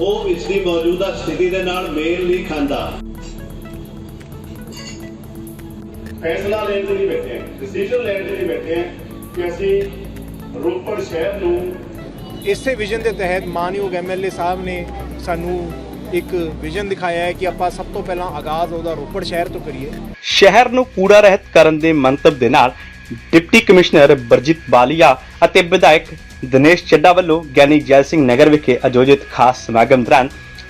ਉਹ ਇਸ ਦੀ ਮੌਜੂਦਾ ਸਥਿਤੀ ਦੇ ਨਾਲ ਮੇਲ ਨਹੀਂ ਖਾਂਦਾ। ਫੈਸਲਾ ਲੈਣ ਦੇ ਲਈ ਬੈਠੇ ਹਾਂ। ਡਿਸੀਜਨ ਲੈਣ ਦੇ ਲਈ ਬੈਠੇ ਹਾਂ ਕਿ ਅਸੀਂ ਰੋਪੜ ਸ਼ਹਿਰ ਨੂੰ ਇਸੇ ਵਿਜ਼ਨ ਦੇ ਤਹਿਤ ਮਾਨਯੋਗ ਐਮਐਲਏ ਸਾਹਿਬ ਨੇ ਸਾਨੂੰ ਇੱਕ ਵਿਜ਼ਨ ਦਿਖਾਇਆ ਹੈ ਕਿ ਆਪਾਂ ਸਭ ਤੋਂ ਪਹਿਲਾਂ ਆਗਾਜ਼ ਉਹਦਾ ਰੋਪੜ ਸ਼ਹਿਰ ਤੋਂ ਕਰੀਏ। ਸ਼ਹਿਰ ਨੂੰ ਕੂੜਾ ਰਹਿਤ ਕਰਨ ਦੇ ਮੰਤਵ ਦੇ ਨਾਲ ਡਿਪਟੀ ਕਮਿਸ਼ਨਰ ਬਰਜਿਤ ਬਾਲੀਆ ਅਤੇ ਵਿਧਾਇਕ ਦਿਨੇਸ਼ ਚੱਡਾ ਵੱਲੋਂ ਗਿਆਨੀ ਜੈਲ ਸਿੰਘ ਨਗਰ ਵਿਖੇ ਆਯੋਜਿਤ ਖਾਸ ਸਮਾਗਮ ਦੌਰਾਨ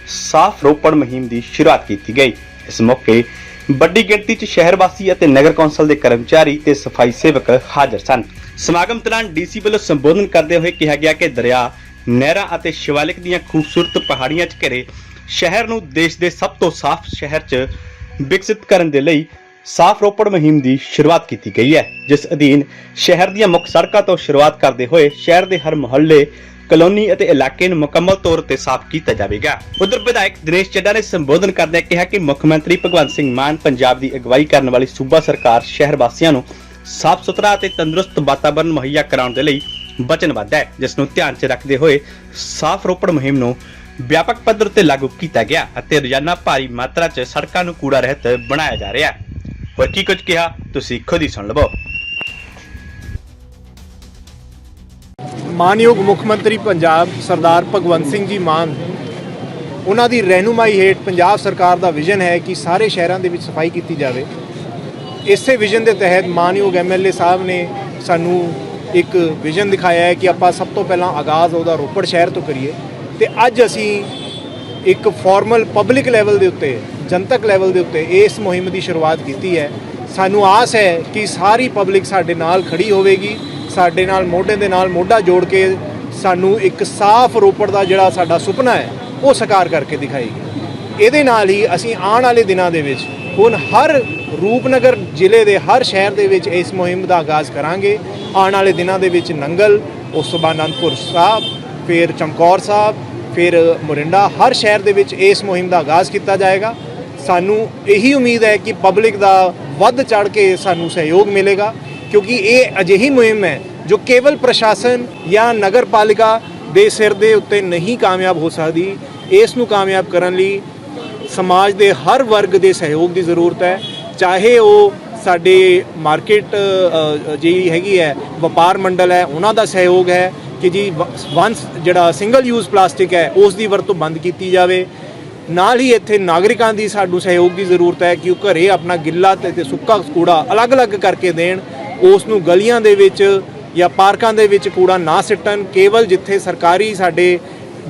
ਸਾਫ਼ ਰੋਪੜ ਮੁਹਿੰਮ ਦੀ ਸ਼ੁਰੂਆਤ ਕੀਤੀ ਗਈ। ਇਸ ਮੌਕੇ ਵੱਡੀ ਗਿਣਤੀ 'ਚ ਸ਼ਹਿਰ ਵਾਸੀ ਅਤੇ ਨਗਰ ਕੌਂਸਲ ਦੇ ਕਰਮਚਾਰੀ ਤੇ ਸਫ਼ਾਈ ਸੇਵਕ ਹਾਜ਼ਰ ਸਨ। ਸਮਾਗਮ ਦੌਰਾਨ ਡੀਸੀ ਵੱਲੋਂ ਸੰਬੋਧਨ ਕਰਦੇ ਹੋਏ ਕਿਹਾ ਗਿਆ ਕਿ ਦਰਿਆ, ਨਹਿਰਾਂ ਅਤੇ ਸ਼ਿਵਾਲਿਕ ਦੀਆਂ ਖੂਬਸੂਰਤ ਪਹਾੜੀਆਂ 'ਚ ਘਿਰੇ ਸ਼ਹਿਰ ਨੂੰ ਦੇਸ਼ ਦੇ ਸਭ ਤੋਂ ਸਾਫ਼ ਸ਼ਹਿਰ 'ਚ ਵਿਕਸਿਤ ਕਰਨ ਦੇ ਲਈ ਸਾਫ਼ ਰੋਪੜ ਮੁਹਿੰਮ ਦੀ ਸ਼ੁਰੂਆਤ ਕੀਤੀ ਗਈ ਹੈ, ਜਿਸ ਅਧੀਨ ਸ਼ਹਿਰ ਦੀਆਂ ਮੁੱਖ ਸੜਕਾਂ ਤੋਂ ਸ਼ੁਰੂਆਤ ਕਰਦੇ ਹੋਏ ਸ਼ਹਿਰ ਦੇ ਹਰ ਮੁਹੱਲੇ, ਕਲੋਨੀ ਅਤੇ ਇਲਾਕੇ ਨੂੰ ਮੁਕੰਮਲ ਤੌਰ ਤੇ ਸਾਫ਼ ਕੀਤਾ ਜਾਵੇਗਾ। ਉਧਰ ਵਿਧਾਇਕ ਦਿਨੇਸ਼ ਚੱਡਾ ਨੇ ਸੰਬੋਧਨ ਕਰਦਿਆਂ ਕਿਹਾ ਕਿ ਮੁੱਖ ਮੰਤਰੀ ਭਗਵੰਤ ਸਿੰਘ ਮਾਨ ਪੰਜਾਬ ਦੀ ਅਗਵਾਈ ਕਰਨ ਵਾਲੀ ਸੂਬਾ ਸਰਕਾਰ ਸ਼ਹਿਰ ਵਾਸੀਆਂ ਨੂੰ ਸਾਫ਼ ਸੁਥਰਾ ਅਤੇ ਤੰਦਰੁਸਤ ਵਾਤਾਵਰਣ ਮੁਹੱਈਆ ਕਰਾਉਣ ਦੇ ਲਈ ਵਚਨਬੱਧ ਹੈ, ਜਿਸ ਨੂੰ ਧਿਆਨ 'ਚ ਰੱਖਦੇ ਹੋਏ ਸਾਫ਼ ਰੋਪੜ ਮੁਹਿੰਮ ਨੂੰ ਵਿਆਪਕ ਪੱਧਰ ਤੇ ਲਾਗੂ ਕੀਤਾ ਗਿਆ ਅਤੇ ਰੋਜ਼ਾਨਾ ਭਾਰੀ ਮਾਤਰਾ 'ਚ ਸੜਕਾਂ ਨੂੰ ਕੂੜਾ ਰਹਿਤ ਬਣਾਇਆ ਜਾ ਰਿਹਾ ਹੈ। ਹੋਰ ਕੀ ਕੁਝ ਕਿਹਾ, ਤੁਸੀਂ ਖੁਦ ਹੀ ਸੁਣ ਲਵੋ। ਮਾਨਯੋਗ ਮੁੱਖ ਮੰਤਰੀ ਪੰਜਾਬ ਸਰਦਾਰ ਭਗਵੰਤ ਸਿੰਘ ਜੀ ਮਾਨ, ਉਹਨਾਂ ਦੀ ਰਹਿਨੁਮਾਈ ਹੇਠ ਪੰਜਾਬ ਸਰਕਾਰ ਦਾ ਵਿਜ਼ਨ ਹੈ ਕਿ ਸਾਰੇ ਸ਼ਹਿਰਾਂ ਦੇ ਵਿੱਚ ਸਫ਼ਾਈ ਕੀਤੀ ਜਾਵੇ। ਇਸੇ ਵਿਜ਼ਨ ਦੇ ਤਹਿਤ ਮਾਨਯੋਗ ਐਮਐਲਏ ਸਾਹਿਬ ਨੇ ਸਾਨੂੰ ਇੱਕ ਵਿਜ਼ਨ ਦਿਖਾਇਆ ਹੈ ਕਿ ਆਪਾਂ ਸਭ ਤੋਂ ਪਹਿਲਾਂ ਆਗਾਜ਼ ਉਹਦਾ ਰੋਪੜ ਸ਼ਹਿਰ ਤੋਂ ਕਰੀਏ ਤੇ ਅੱਜ ਅਸੀਂ ਇੱਕ ਫਾਰਮਲ ਪਬਲਿਕ ਲੈਵਲ ਦੇ ਉੱਤੇ ਜਨਤਕ ਲੈਵਲ ਦੇ ਉੱਤੇ ਇਸ ਮੁਹਿੰਮ ਦੀ ਸ਼ੁਰੂਆਤ ਕੀਤੀ ਹੈ। ਸਾਨੂੰ ਆਸ ਹੈ ਕਿ ਸਾਰੀ ਪਬਲਿਕ ਸਾਡੇ ਨਾਲ ਖੜੀ ਹੋਵੇਗੀ, ਸਾਡੇ ਨਾਲ ਮੋਢੇ ਦੇ ਨਾਲ ਮੋਢਾ ਜੋੜ ਕੇ ਸਾਨੂੰ ਇੱਕ ਸਾਫ਼ ਰੋਪੜ ਦਾ ਜਿਹੜਾ ਸਾਡਾ ਸੁਪਨਾ ਹੈ, ਉਹ ਸਾਕਾਰ ਕਰਕੇ ਦਿਖਾਏਗੀ। ਇਹਦੇ ਨਾਲ ਹੀ ਅਸੀਂ ਆਉਣ ਵਾਲੇ ਦਿਨਾਂ ਦੇ ਵਿੱਚ ਹੁਣ ਹਰ ਰੂਪਨਗਰ ਜ਼ਿਲ੍ਹੇ ਦੇ ਹਰ ਸ਼ਹਿਰ ਦੇ ਵਿੱਚ ਇਸ ਮੁਹਿੰਮ ਦਾ ਆਗਾਜ਼ ਕਰਾਂਗੇ। ਆਉਣ ਵਾਲੇ ਦਿਨਾਂ ਦੇ ਵਿੱਚ ਨੰਗਲ, ਉਸ ਤੋਂ ਬਾਅਦ ਅਨੰਦਪੁਰ ਸਾਹਿਬ, ਫਿਰ ਚਮਕੌਰ ਸਾਹਿਬ, ਫਿਰ ਮੋਰਿੰਡਾ, ਹਰ ਸ਼ਹਿਰ ਦੇ ਵਿੱਚ ਇਸ ਮੁਹਿੰਮ ਦਾ ਆਗਾਜ਼ ਕੀਤਾ ਜਾਏਗਾ। ਸਾਨੂੰ ਇਹੀ ਉਮੀਦ ਹੈ ਕਿ ਪਬਲਿਕ ਦਾ ਵੱਧ ਚੜ ਕੇ ਸਾਨੂੰ ਸਹਿਯੋਗ ਮਿਲੇਗਾ, ਕਿਉਂਕਿ ਇਹ ਅਜਿਹੀ ਮੁਹਿੰਮ ਹੈ ਜੋ ਕੇਵਲ ਪ੍ਰਸ਼ਾਸਨ ਜਾਂ ਨਗਰਪਾਲਿਕਾ ਦੇ ਸਿਰ ਦੇ ਉੱਤੇ ਨਹੀਂ ਕਾਮਯਾਬ ਹੋ ਸਕਦੀ। ਇਸ ਨੂੰ ਕਾਮਯਾਬ ਕਰਨ ਲਈ ਸਮਾਜ ਦੇ ਹਰ ਵਰਗ ਦੇ ਸਹਿਯੋਗ ਦੀ ਜ਼ਰੂਰਤ ਹੈ। ਚਾਹੇ ਉਹ ਸਾਡੇ ਮਾਰਕੀਟ ਜਿਹੜੀ ਹੈਗੀ ਹੈ, ਵਪਾਰ ਮੰਡਲ ਹੈ, ਉਹਨਾਂ ਦਾ ਸਹਿਯੋਗ ਹੈ ਕਿ ਜੀ ਵਨਸ ਜਿਹੜਾ ਸਿੰਗਲ ਯੂਜ਼ ਪਲਾਸਟਿਕ ਹੈ, ਉਸ ਦੀ ਵਰਤੋਂ ਬੰਦ ਕੀਤੀ ਜਾਵੇ। ਨਾਲ ਹੀ ਇੱਥੇ ਨਾਗਰਿਕਾਂ ਦੀ ਸਾਨੂੰ ਸਹਿਯੋਗ ਦੀ ਜ਼ਰੂਰਤ ਹੈ ਕਿ ਉਹ ਘਰੇ ਆਪਣਾ ਗਿੱਲਾ ਤੇ ਸੁੱਕਾ ਕੂੜਾ ਅਲੱਗ-ਅਲੱਗ ਕਰਕੇ ਦੇਣ, ਉਸ ਨੂੰ ਗਲੀਆਂ ਦੇ ਵਿੱਚ ਜਾਂ ਪਾਰਕਾਂ ਦੇ ਵਿੱਚ ਕੂੜਾ ਨਾ ਸਿੱਟਣ, ਕੇਵਲ ਜਿੱਥੇ ਸਰਕਾਰੀ ਸਾਡੇ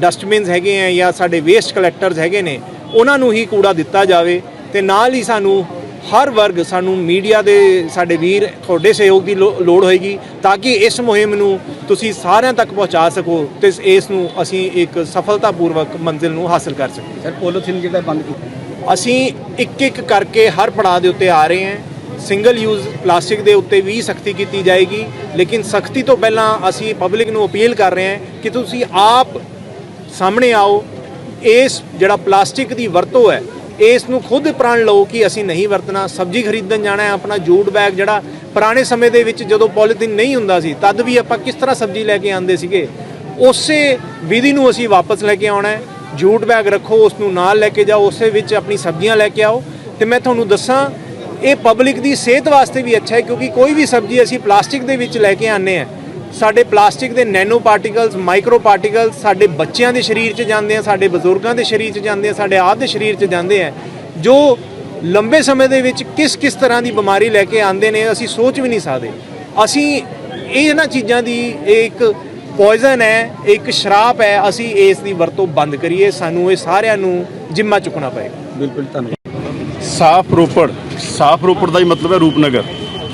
ਡਸਟਬਿਨਸ ਹੈਗੇ ਆ ਜਾਂ ਸਾਡੇ ਵੇਸਟ ਕਲੈਕਟਰਸ ਹੈਗੇ ਨੇ, ਉਹਨਾਂ ਨੂੰ ਹੀ ਕੂੜਾ ਦਿੱਤਾ ਜਾਵੇ ਤੇ ਨਾਲ ਹੀ ਸਾਨੂੰ ਹਰ ਵਰਗ ਸਾਨੂੰ ਮੀਡੀਆ ਦੇ ਸਾਡੇ ਵੀਰ ਤੁਹਾਡੇ ਸਹਿਯੋਗ ਦੀ ਲੋੜ ਹੋਏਗੀ ਤਾਂ ਕਿ ਇਸ ਮੁਹਿੰਮ ਨੂੰ ਤੁਸੀਂ ਸਾਰਿਆਂ ਤੱਕ ਪਹੁੰਚਾ ਸਕੋ ਤੇ ਇਸ ਨੂੰ ਅਸੀਂ ਇੱਕ ਸਫਲਤਾਪੂਰਵਕ ਮੰਜ਼ਿਲ ਨੂੰ ਹਾਸਲ ਕਰ ਸਕੀਏ। ਸਰ ਪੋਲੀਥੀਨ ਜਿਹੜਾ ਬੰਦ ਕੀਤਾ। ਅਸੀਂ ਇੱਕ ਇੱਕ ਕਰਕੇ ਹਰ ਪੜਾਅ ਦੇ ਉੱਤੇ ਆ ਰਹੇ ਹਾਂ। ਸਿੰਗਲ ਯੂਜ਼ ਪਲਾਸਟਿਕ ਦੇ ਉੱਤੇ ਵੀ ਸਖਤੀ ਕੀਤੀ ਜਾਏਗੀ ਲੇਕਿਨ ਸਖਤੀ ਤੋਂ ਪਹਿਲਾਂ ਅਸੀਂ ਪਬਲਿਕ ਨੂੰ ਅਪੀਲ ਕਰ ਰਹੇ ਹਾਂ ਕਿ ਤੁਸੀਂ ਆਪ ਸਾਹਮਣੇ ਆਓ। ਇਸ ਜਿਹੜਾ ਪਲਾਸਟਿਕ ਦੀ ਵਰਤੋਂ ਹੈ ਇਸ ਨੂੰ ਖੁਦ ਪ੍ਰਾਣ ਲਓ ਕਿ ਅਸੀਂ ਨਹੀਂ ਵਰਤਣਾ, ਸਬਜ਼ੀ ਖਰੀਦਣ ਜਾਣਾ ਹੈ, ਆਪਣਾ ਜੂਟ ਬੈਗ ਜਿਹੜਾ ਪੁਰਾਣੇ ਸਮੇਂ ਦੇ ਵਿੱਚ ਜਦੋਂ ਪੋਲੀਥੀਨ ਨਹੀਂ ਹੁੰਦਾ ਸੀ, ਤਦ ਵੀ ਆਪਾਂ ਕਿਸ ਤਰ੍ਹਾਂ ਸਬਜ਼ੀ ਲੈ ਕੇ ਆਉਂਦੇ ਸੀਗੇ? ਉਸੇ ਵਿਧੀ ਨੂੰ ਅਸੀਂ ਵਾਪਸ ਲੈ ਕੇ ਆਉਣਾ ਹੈ। ਜੂਟ ਬੈਗ ਰੱਖੋ, ਉਸ ਨੂੰ ਨਾਲ ਲੈ ਕੇ ਜਾਓ, ਉਸੇ ਵਿੱਚ ਆਪਣੀ ਸਬਜ਼ੀਆਂ ਲੈ ਕੇ ਆਓ। ਤੇ ਮੈਂ ਤੁਹਾਨੂੰ ਦੱਸਾਂ, ਇਹ ਪਬਲਿਕ ਦੀ ਸਿਹਤ ਵਾਸਤੇ ਵੀ ਅੱਛਾ ਹੈ, ਕਿਉਂਕਿ ਕੋਈ ਵੀ ਸਬਜ਼ੀ ਅਸੀਂ ਪਲਾਸਟਿਕ ਦੇ ਵਿੱਚ ਲੈ ਕੇ ਆਨੇ ਆ ਸਾਡੇ ਪਲਾਸਟਿਕ ਦੇ ਨੈਨੋ ਪਾਰਟੀਕਲਸ, ਮਾਈਕਰੋ ਪਾਰਟੀਕਲਸ ਸਾਡੇ ਬੱਚਿਆਂ ਦੇ ਸਰੀਰ 'ਚ ਜਾਂਦੇ ਆ, ਸਾਡੇ ਬਜ਼ੁਰਗਾਂ ਦੇ ਸਰੀਰ 'ਚ ਜਾਂਦੇ ਆ, ਸਾਡੇ ਆਪ ਦੇ ਸਰੀਰ 'ਚ ਜਾਂਦੇ ਆ, ਜੋ ਲੰਬੇ ਸਮੇਂ ਦੇ ਵਿੱਚ ਕਿਸ ਕਿਸ ਤਰ੍ਹਾਂ ਦੀ ਬਿਮਾਰੀ ਲੈ ਕੇ ਆਉਂਦੇ ਨੇ, ਅਸੀਂ ਸੋਚ ਵੀ ਨਹੀਂ ਸਕਦੇ। ਅਸੀਂ ਇਹ ਇਹਨਾਂ ਚੀਜ਼ਾਂ ਦੀ, ਇਹ ਇੱਕ ਪੋਇਜ਼ਨ ਹੈ ਇੱਕ ਸ਼ਰਾਪ ਹੈ, ਅਸੀਂ ਇਸ ਦੀ ਵਰਤੋਂ ਬੰਦ ਕਰੀਏ, ਸਾਨੂੰ ਇਹ ਸਾਰਿਆਂ ਨੂੰ ਜਿੰਮਾ ਚੁੱਕਣਾ ਪਏਗਾ। ਬਿਲਕੁਲ, ਧੰਨਵਾਦ। ਸਾਫ਼ ਰੋਪੜ ਸਾਫ਼ ਰੋਪੜ ਦਾ ਹੀ ਮਤਲਬ ਹੈ ਰੂਪਨਗਰ।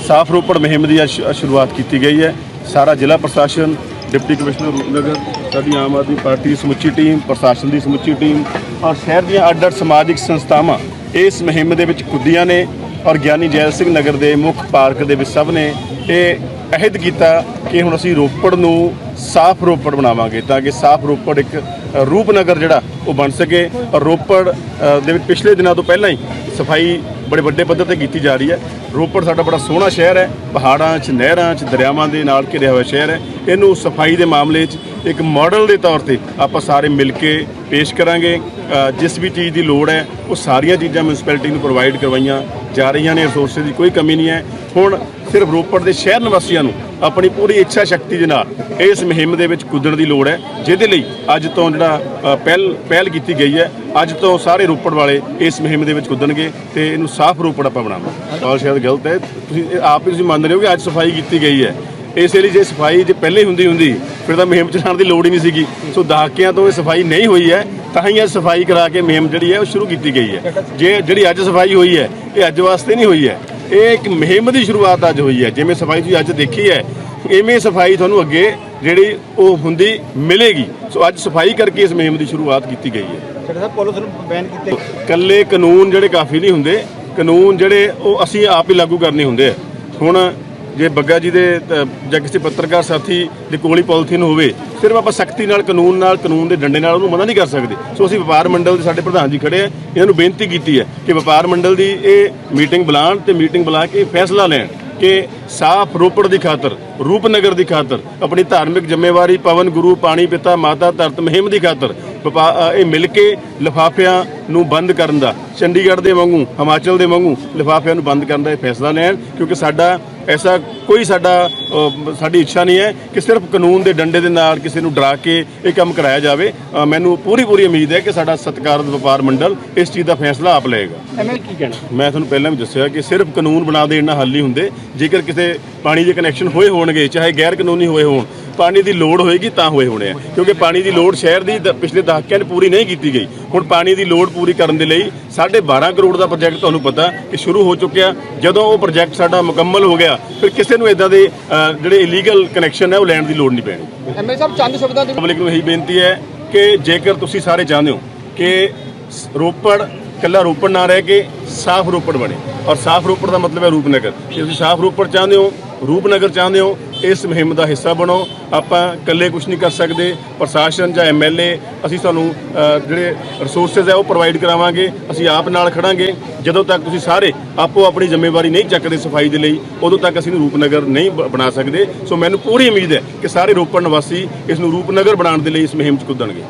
ਸਾਫ਼ ਰੋਪੜ ਮੁਹਿੰਮ ਦੀ ਅੱਜ ਸ਼ੁਰੂਆਤ ਕੀਤੀ ਗਈ ਹੈ। ਸਾਰਾ ਜ਼ਿਲ੍ਹਾ ਪ੍ਰਸ਼ਾਸਨ, ਡਿਪਟੀ ਕਮਿਸ਼ਨਰ ਰੂਪਨਗਰ, ਸਾਡੀ ਆਮ ਆਦਮੀ ਪਾਰਟੀ ਦੀ ਸਮੁੱਚੀ ਟੀਮ, ਪ੍ਰਸ਼ਾਸਨ ਦੀ ਸਮੁੱਚੀ ਟੀਮ ਔਰ ਸ਼ਹਿਰ ਦੀਆਂ ਅੱਡ ਅੱਡ ਸਮਾਜਿਕ ਸੰਸਥਾਵਾਂ ਇਸ ਮੁਹਿੰਮ ਦੇ ਵਿੱਚ ਕੁੱਦੀਆਂ ਨੇ ਔਰ ਗਿਆਨੀ ਜੈਲ ਸਿੰਘ ਨਗਰ ਦੇ ਮੁੱਖ ਪਾਰਕ ਦੇ ਵਿੱਚ ਸਭ ਨੇ ਇਹ ਅਹਿਦ ਕੀਤਾ ਕਿ ਹੁਣ ਅਸੀਂ ਰੋਪੜ ਨੂੰ ਸਾਫ਼ ਰੋਪੜ ਬਣਾਵਾਂਗੇ ਤਾਂ ਕਿ ਸਾਫ਼ ਰੋਪੜ ਇੱਕ ਰੂਪਨਗਰ ਜਿਹੜਾ, ਉਹ ਬਣ ਸਕੇ। ਔਰ ਰੋਪੜ ਦੇ ਵਿੱਚ ਪਿਛਲੇ ਦਿਨਾਂ ਤੋਂ ਪਹਿਲਾਂ ਹੀ ਸਫ਼ਾਈ ਬੜੇ ਵੱਡੇ ਪੱਧਰ ਤੇ ਕੀਤੀ ਜਾ ਰਹੀ ਹੈ। ਰੋਪੜ ਸਾਡਾ ਬੜਾ ਸੋਹਣਾ ਸ਼ਹਿਰ ਹੈ। ਪਹਾੜਾਂ 'ਚ, ਨਹਿਰਾਂ 'ਚ, ਦਰਿਆਵਾਂ ਦੇ ਨਾਲ ਘਿਰਿਆ ਹੋਇਆ ਸ਼ਹਿਰ ਹੈ। ਇਹਨੂੰ ਸਫ਼ਾਈ ਦੇ ਮਾਮਲੇ 'ਚ ਇੱਕ ਮਾਡਲ ਦੇ ਤੌਰ ਤੇ ਆਪਾਂ ਸਾਰੇ ਮਿਲ ਕੇ ਪੇਸ਼ ਕਰਾਂਗੇ। ਜਿਸ ਵੀ ਚੀਜ਼ ਦੀ ਲੋੜ ਹੈ, ਉਹ ਸਾਰੀਆਂ ਚੀਜ਼ਾਂ ਮਿਊਨਿਸਪੈਲਿਟੀ ਨੂੰ ਪ੍ਰੋਵਾਈਡ ਕਰਵਾਈਆਂ ਜਾ ਰਹੀਆਂ ਨੇ। ਰਿਸੋਰਸਿਸ ਦੀ ਕੋਈ ਕਮੀ ਨਹੀਂ ਹੈ। ਹੁਣ ਸਿਰਫ ਰੋਪੜ ਦੇ ਸ਼ਹਿਰ ਨਿਵਾਸੀਆਂ ਨੂੰ ਆਪਣੀ ਪੂਰੀ ਇੱਛਾ ਸ਼ਕਤੀ ਦੇ ਨਾਲ ਇਸ ਮੁਹਿੰਮ ਦੇ ਵਿੱਚ ਕੁੱਦਣ ਦੀ ਲੋੜ ਹੈ, ਜਿਹਦੇ ਲਈ ਅੱਜ ਤੋਂ ਜਿਹੜਾ ਪਹਿਲ ਪਹਿਲ ਕੀਤੀ ਗਈ ਹੈ, ਅੱਜ ਤੋਂ ਸਾਰੇ ਰੋਪੜ ਵਾਲੇ ਇਸ ਮੁਹਿੰਮ ਦੇ ਵਿੱਚ ਕੁੱਦਣਗੇ ਤੇ ਇਹਨੂੰ ਸਾਫ਼ ਰੋਪੜ ਆਪਾਂ ਬਣਾਵਾਂਗੇ। ਸਵਾਲ ਸ਼ਾਇਦ ਗਲਤ ਹੈ, ਤੁਸੀਂ ਆਪ ਹੀ ਤੁਸੀਂ ਮੰਨ ਰਹੇ ਹੋ ਕਿ ਅੱਜ ਸਫ਼ਾਈ ਕੀਤੀ ਗਈ ਹੈ। ਇਸੇ ਲਈ ਜੇ ਸਫ਼ਾਈ ਜੇ ਪਹਿਲੇ ਹੁੰਦੀ ਹੁੰਦੀ, ਫਿਰ ਤਾਂ ਮੁਹਿੰਮ ਚਲਾਉਣ ਦੀ ਲੋੜ ਹੀ ਨਹੀਂ ਸੀਗੀ। ਸੋ ਦਹਾਕਿਆਂ ਤੋਂ ਇਹ ਸਫ਼ਾਈ ਨਹੀਂ ਹੋਈ ਹੈ, ਤਾਂ ਹੀ ਇਹ ਸਫ਼ਾਈ ਕਰਾ ਕੇ ਮੁਹਿੰਮ ਜਿਹੜੀ ਹੈ ਉਹ ਸ਼ੁਰੂ ਕੀਤੀ ਗਈ ਹੈ। ਜੇ, ਜਿਹੜੀ ਅੱਜ ਸਫ਼ਾਈ ਹੋਈ ਹੈ, ਇਹ ਅੱਜ ਵਾਸਤੇ ਨਹੀਂ ਹੋਈ ਹੈ। ਇਹ ਇੱਕ ਮੁਹਿੰਮ ਦੀ ਸ਼ੁਰੂਆਤ ਅੱਜ ਹੋਈ ਹੈ। ਜਿਵੇਂ ਸਫ਼ਾਈ ਤੁਸੀਂ ਅੱਜ ਦੇਖੀ ਹੈ ਇਵੇਂ ਸਫ਼ਾਈ ਤੁਹਾਨੂੰ ਅੱਗੇ ਜਿਹੜੀ ਉਹ ਹੁੰਦੀ ਮਿਲੇਗੀ। ਸੋ ਅੱਜ ਸਫ਼ਾਈ ਕਰਕੇ ਇਸ ਮੁਹਿੰਮ ਦੀ ਸ਼ੁਰੂਆਤ ਕੀਤੀ ਗਈ ਹੈ। ਸਾਹਿਬ ਬੈਨ ਕੀਤੇ ਕੱਲੇ ਕਾਨੂੰਨ ਜਿਹੜੇ ਕਾਫੀ ਨਹੀਂ ਹੁੰਦੇ ਕਾਨੂੰਨ ਜਿਹੜੇ ਉਹ ਅਸੀਂ ਆਪ ਹੀ ਲਾਗੂ ਕਰਨੇ ਹੁੰਦੇ ਆ। ਹੁਣ ਜੇ ਬੱਗਾ ਜੀ ਦੇ ਜਾਂ ਕਿਸੇ ਪੱਤਰਕਾਰ ਸਾਥੀ ਦੇ ਕੋਲ ਹੀ ਪੋਲੀਥੀਨ ਹੋਵੇ, ਸਿਰਫ ਆਪਾਂ ਸਖਤੀ ਨਾਲ, ਕਾਨੂੰਨ ਨਾਲ, ਕਾਨੂੰਨ ਦੇ ਡੰਡੇ ਨਾਲ ਉਹਨੂੰ ਮਨਾ ਨਹੀਂ ਕਰ ਸਕਦੇ। ਸੋ ਅਸੀਂ ਵਪਾਰ ਮੰਡਲ ਦੇ ਸਾਡੇ ਪ੍ਰਧਾਨ ਜੀ ਖੜੇ ਆ। ਇਹਨਾਂ ਨੂੰ ਬੇਨਤੀ ਕੀਤੀ ਹੈ ਕਿ ਵਪਾਰ ਮੰਡਲ ਦੀ ਇਹ ਮੀਟਿੰਗ ਬੁਲਾਉਣ ਤੇ ਮੀਟਿੰਗ ਬੁਲਾ ਕੇ ਫੈਸਲਾ ਲੈਣ ਕਿ ਸਾਫ਼ ਰੋਪੜ ਦੀ ਖਾਤਰ ਰੂਪਨਗਰ ਦੀ ਖਾਤਰ ਆਪਣੀ ਧਾਰਮਿਕ ਜ਼ਿੰਮੇਵਾਰੀ ਪਵਨ ਗੁਰੂ ਪਾਣੀ ਪਿਤਾ ਮਾਤਾ ਧਰਤ ਮੁਹਿੰਮ ਦੀ ਖਾਤਰ ਇਹ ਮਿਲ ਕੇ ਲਿਫਾਫਿਆਂ ਨੂੰ ਬੰਦ ਕਰਨ ਦਾ ਚੰਡੀਗੜ੍ਹ ਦੇ ਵਾਂਗੂ ਹਿਮਾਚਲ ਦੇ ਵਾਂਗੂ ਲਿਫਾਫਿਆਂ ਨੂੰ ਬੰਦ ਕਰਨ ਦਾ ਇਹ ਫੈਸਲਾ ਲੈਣ ਕਿਉਂਕਿ ਸਾਡਾ ਐਸਾ ਕੋਈ ਸਾਡਾ ਸਾਡੀ ਇੱਛਾ ਨਹੀਂ ਹੈ ਕਿ ਸਿਰਫ ਕਾਨੂੰਨ ਦੇ ਡੰਡੇ ਦੇ ਨਾਲ ਕਿਸੇ ਨੂੰ ਡਰਾ ਕੇ ਇਹ ਕੰਮ ਕਰਾਇਆ ਜਾਵੇ। ਮੈਨੂੰ ਪੂਰੀ ਪੂਰੀ ਉਮੀਦ ਹੈ ਕਿ ਸਾਡਾ ਸਤਿਕਾਰਤ ਵਪਾਰ ਮੰਡਲ ਇਸ ਚੀਜ਼ ਦਾ ਫੈਸਲਾ ਆਪ ਲਏਗਾ। ਕੀ ਕਹਿਣਾ? ਮੈਂ ਤੁਹਾਨੂੰ ਪਹਿਲਾਂ ਵੀ ਦੱਸਿਆ ਕਿ ਸਿਰਫ ਕਾਨੂੰਨ ਬਣਾ ਦੇਣ ਨਾਲ ਹੱਲ ਨਹੀਂ ਹੁੰਦੇ। ਜੇਕਰ ਕਿਸੇ ਪਾਣੀ ਦੇ ਕਨੈਕਸ਼ਨ ਹੋਏ ਹੋਣਗੇ ਚਾਹੇ ਗੈਰ ਕਾਨੂੰਨੀ ਹੋਏ ਹੋਣ ਪਾਣੀ ਦੀ ਲੋੜ ਹੋਏਗੀ ਤਾਂ ਹੋਏ ਹੋਣੇ ਆ। ਕਿਉਂਕਿ ਪਾਣੀ ਦੀ ਲੋੜ ਸ਼ਹਿਰ ਦੀ ਦ- ਪਿਛਲੇ ਦਹਾਕਿਆਂ 'ਚ ਪੂਰੀ ਨਹੀਂ ਕੀਤੀ ਗਈ। ਹੁਣ ਪਾਣੀ ਦੀ ਲੋੜ ਪੂਰੀ ਕਰਨ ਦੇ ਲਈ 12.5 ਕਰੋੜ ਦਾ ਪ੍ਰੋਜੈਕਟ ਤੁਹਾਨੂੰ ਪਤਾ ਕਿ ਸ਼ੁਰੂ ਹੋ ਚੁੱਕਿਆ। ਜਦੋਂ ਉਹ ਪ੍ਰੋਜੈਕਟ ਸਾਡਾ ਮੁਕੰਮਲ ਹੋ ਗਿਆ ਫਿਰ ਕਿਸੇ ਨੂੰ ਇਦਾਂ ਦੇ ਜਿਹੜੇ ਇਲੀਗਲ ਕਨੈਕਸ਼ਨ ਹੈ ਉਹ ਲੈਣ ਦੀ ਲੋੜ ਨਹੀਂ ਪੈਣੀ। ਐਮਐਲ ਸਾਹਿਬ ਚੰਦ ਸ਼ਬਦਾਂ ਦੇ ਪਬਲਿਕ ਨੂੰ ਇਹੀ ਬੇਨਤੀ ਹੈ ਕਿ ਜੇਕਰ ਤੁਸੀਂ ਸਾਰੇ ਚਾਹੁੰਦੇ ਹੋ ਕਿ ਰੋਪੜ ਕੱਲਾ ਰੋਪੜ ਨਾ ਰਹਿ ਕੇ ਸਾਫ਼ ਰੋਪੜ ਬਣੇ। ਔਰ ਸਾਫ਼ ਰੋਪੜ ਦਾ ਮਤਲਬ ਹੈ ਰੂਪਨਗਰ। ਜੇ ਤੁਸੀਂ ਸਾਫ਼ ਰੋਪੜ ਚਾਹੁੰਦੇ ਹੋ, ਰੂਪਨਗਰ ਚਾਹੁੰਦੇ ਹੋ, ਇਸ ਮੁਹਿੰਮ ਦਾ ਹਿੱਸਾ ਬਣੋ। ਆਪਾਂ ਇਕੱਲੇ ਕੁਝ ਨਹੀਂ ਕਰ ਸਕਦੇ। ਪ੍ਰਸ਼ਾਸਨ ਜਾਂ ਐਮਐਲਏ ਅਸੀਂ ਤੁਹਾਨੂੰ ਜਿਹੜੇ ਰਿਸੋਰਸਸ ਹੈ ਉਹ ਪ੍ਰੋਵਾਈਡ ਕਰਾਵਾਂਗੇ। ਅਸੀਂ ਆਪ ਨਾਲ ਖੜਾਂਗੇ। ਜਦੋਂ ਤੱਕ ਤੁਸੀਂ ਸਾਰੇ ਆਪੋ ਆਪਣੀ ਜ਼ਿੰਮੇਵਾਰੀ ਨਹੀਂ ਚੱਕਦੇ ਸਫ਼ਾਈ ਦੇ ਲਈ, ਉਦੋਂ ਤੱਕ ਅਸੀਂ ਰੂਪਨਗਰ ਨਹੀਂ ਬ- ਬਣਾ ਸਕਦੇ। ਸੋ ਮੈਨੂੰ ਪੂਰੀ ਉਮੀਦ ਹੈ ਕਿ ਸਾਰੇ ਰੋਪੜ ਨਿਵਾਸੀ ਇਸ ਨੂੰ ਰੂਪਨਗਰ ਬਣਾਉਣ ਦੇ ਲਈ ਇਸ ਮੁਹਿੰਮ 'ਚ ਕੁੱਦਣਗੇ।